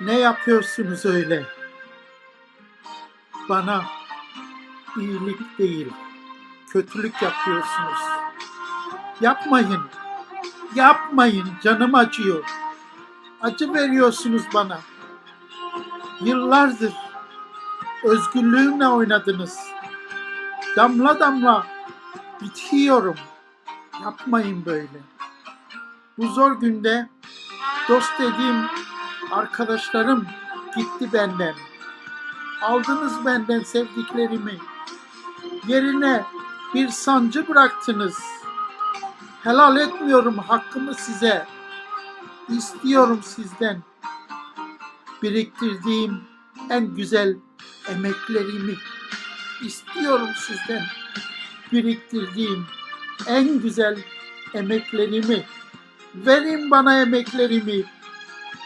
Ne yapıyorsunuz öyle? Bana iyilik değil, kötülük yapıyorsunuz. Yapmayın. Yapmayın. Canım acıyor. Acı veriyorsunuz bana. Yıllardır özgürlüğümle oynadınız. Damla damla bitiyorum. Yapmayın böyle. Bu zor günde dost dediğim arkadaşlarım gitti benden. Aldınız benden sevdiklerimi. Yerine bir sancı bıraktınız. Helal etmiyorum hakkımı size. İstiyorum sizden. Biriktirdiğim en güzel emeklerimi istiyorum sizden. Biriktirdiğim en güzel emeklerimi. Verin bana emeklerimi.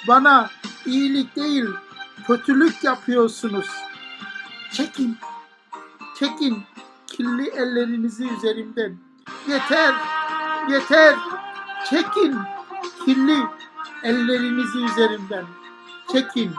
Bana iyilik değil, kötülük yapıyorsunuz. Çekin, çekin kirli ellerinizi üzerimden. Yeter, yeter. Çekin kirli ellerinizi üzerimden. Çekin.